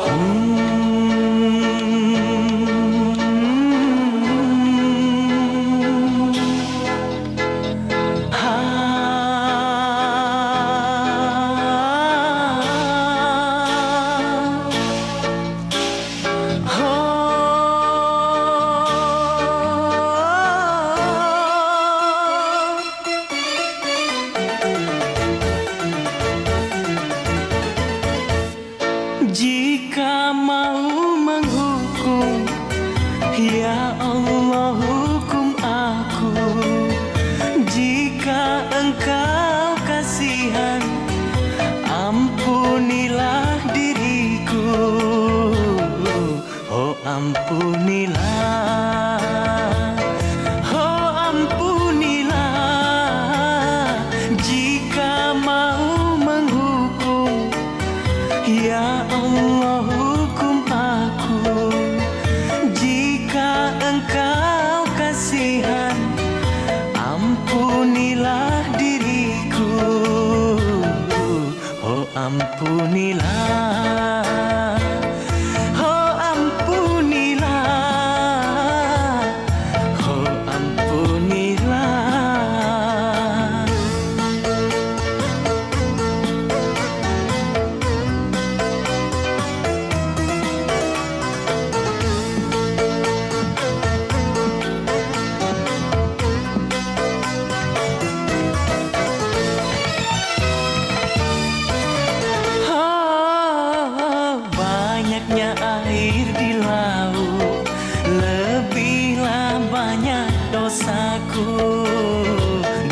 Jika menghukum Ya Allah hukum aku. Jika engkau kasihan Ampunilah diriku. Oh ampunilah Oh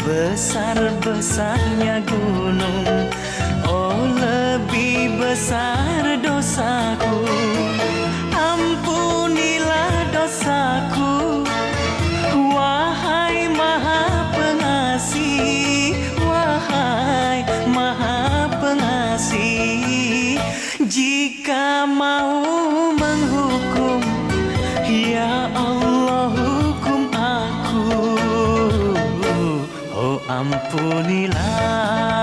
Besar-besarnya gunung. Oh lebih besar ampunilah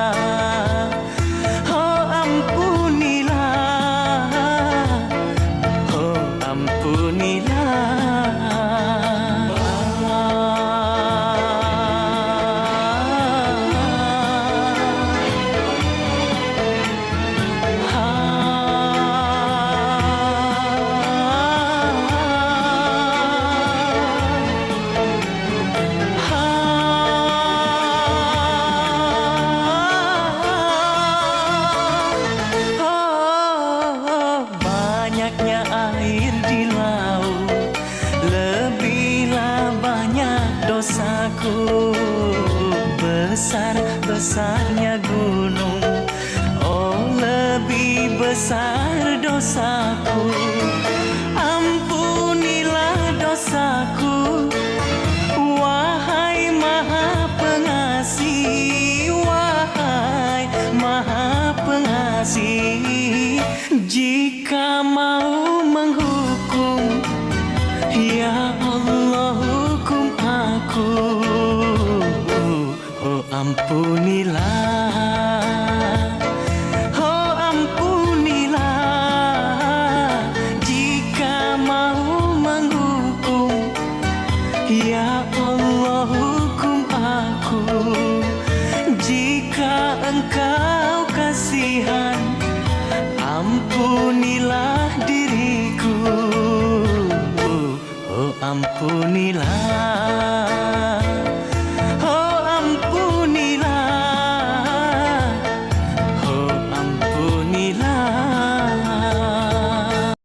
dosaku Besar-besarnya gunung. Oh lebih besar dosaku. Ampunilah dosaku Wahai maha pengasih Wahai maha pengasih. Jika mau Oh ampunilah. Oh ampunilah. Jika mau menghukum Ya Allah hukum aku. Jika engkau kasihan Ampunilah diriku. Oh ampunilah